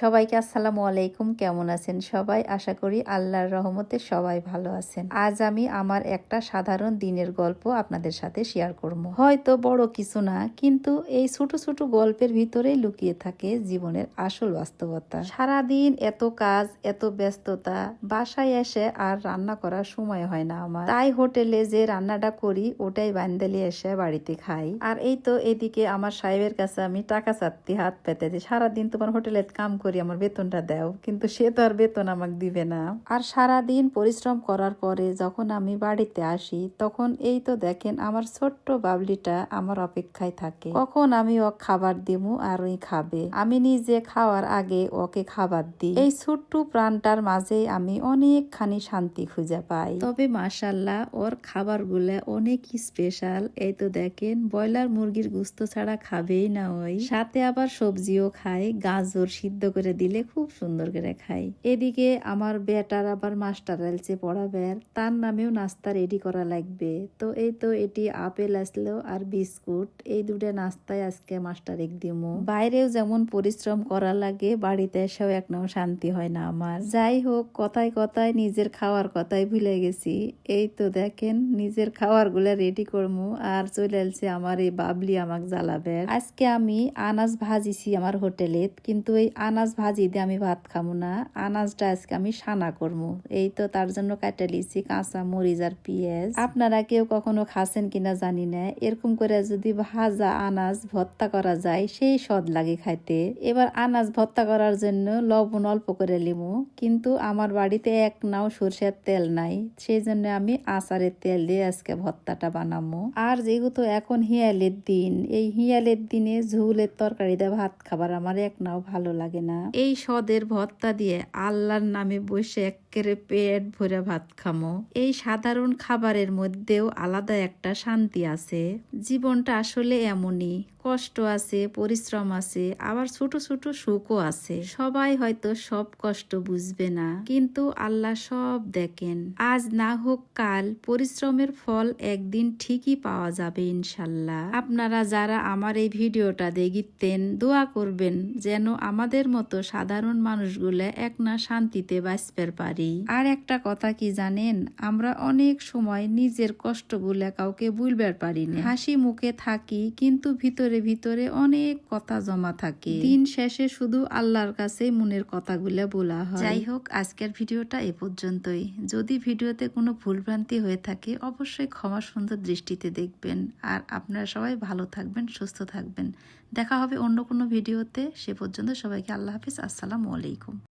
সবাইকে আসসালামু আলাইকুম। কেমন আছেন সবাই? আশা করি আল্লাহর রহমতে সবাই ভালো আছেন। আজ আমি আমার একটা সাধারণ দিনের গল্প আপনাদের সাথে শেয়ার করব। হয়তো বড় কিছু না, কিন্তু এই ছোট ছোট গল্পের ভিতরেই লুকিয়ে থাকে জীবনের আসল বাস্তবতা। সারাদিন এত কাজ, এত ব্যস্ততা, বাসায় এসে আর রান্না করার সময় হয় না আমার। তাই হোটেলে যে রান্নাটা করি, ওটাই বান্দালি এসে বাড়িতে খাই। আর এই তো এদিকে আমার সাহেবের কাছে আমি টাকা চাচ্ছি হাত পেতে যে সারাদিন তোমার হোটেলে কাম করি, আমার বেতনটা দাও। কিন্তু সে তো আর বেতন আমাকে দিবে না। আর সারা দিন পরিশ্রম করার পরে যখন আমি বাড়িতে আসি, তখন এই তো দেখেন আমার ছোট্ট বাবলিটা আমার অপেক্ষায় থাকে। কখন আমি ও খাবার দিমু আর ওই খাবে? আমি নিজে খাওয়ার আগে ওকে খাবার দিই। এই ছোট্ট প্রাণটার মাঝে আমি অনেকখানি শান্তি খুঁজে পাই। তবে মাসাল্লাহ ওর খাবার খাবারগুলা অনেক স্পেশাল। এই তো দেখেন, ব্রয়লার মুরগির গুস্ত ছাড়া খাবেই না ওই। সাথে আবার সবজিও খায়, গাজর সিদ্ধ করে দিলে খুব সুন্দর করে খাই। এদিকে আমার বেটার আবার মাস্টার এলছে পড়াবের তার নামেও নাস্তা রেডি করা লাগবে। তো এই তো এটি আপেল আসলো আর বিস্কুট, এই দুটো নাস্তায় আজকে মাস্টার এক দিমু। বাইরেও যেমন পরিশ্রম করা লাগে, বাড়িতে এসেও এক নাও শান্তি হয় না আমার। যাই হোক, কথায় কথায় নিজের খাওয়ার কথাই ভুলে গেছি। এই তো দেখেন, নিজের খাওয়ারগুলা রেডি করমু আর চলে এলছে আমার এই বাবলি আমাক জ্বালাবে। আজকে আমি আনাজ ভাজিছি আমার হোটেলে, কিন্তু এই আনাজ ভাজি দিয়ে আমি ভাত খামো না। আনাজটা আজকে আমি সানা করব এই তো তার জন্য কাটা লিছি কাঁচা মরিচ আর পেঁয়াজ। আপনারা কেউ কখনো খাসেন কিনা জানি না। এরকম করে যদি ভাজা আনাজ ভর্তা করা যায়, সেই স্বাদ লাগে খাইতে। এবার আনাজ ভর্তা করার জন্য লবণ অল্প করে লিমু। কিন্তু আমার বাড়িতে এক নাও সরষের তেল নাই। সেই জন্য আমি আচারের তেল দিয়ে আজকে ভর্তাটা বানাবো আর যেহেতু এখন হিয়ালের দিন, এই হিয়ালের দিনে ঝুলের তরকারি দিয়ে ভাত খাবার আমার এক নাও ভালো লাগে না। এই সদের ভত্তা দিয়ে আল্লাহর নামে বসে একেরে পেট ভরে ভাত খামো। এই সাধারণ খাবারের মধ্যেও আলাদা একটা শান্তি আছে। জীবনটা আসলে এমনই। কষ্ট আছে, পরিশ্রম আছে, আবার ছোট ছোট সুখও আছে। সবাই হয়তো সব কষ্ট বুঝবে না, কিন্তু আল্লাহ সব দেখেন। আজ না হোক কাল, পরিশ্রমের ফল একদিন ঠিকই পাওয়া যাবে ইনশাল্লাহ। আপনারা যারা আমার এই ভিডিওটা দেখিতেন, দোয়া করবেন যেন আমাদের মতো সাধারণ মানুষগুলো এক না শান্তিতে বাঁচতে পারি। আর একটা কথা কি জানেন? আমরা অনেক সময় নিজের কষ্টগুলা কাউকে ভুলবার পারি না। হাসি মুখে থাকি, কিন্তু ভিতরে ভিতরে অনেক কথা জমা থাকে। দিন শেষে শুধু আল্লাহর কাছে মনের কথাগুলো বলা হয়। যাই হোক, আজকের ভিডিওটা এ পর্যন্তই। যদি ভিডিওতে কোনো ভুলভ্রান্তি হয়ে থাকে, অবশ্যই ক্ষমা সুন্দর দৃষ্টিতে দেখবেন। আর আপনারা সবাই ভালো থাকবেন, সুস্থ থাকবেন। দেখা হবে অন্য কোনো ভিডিওতে। সে পর্যন্ত সবাইকে আল্লাহ হাফিজ। আসসালামু আলাইকুম।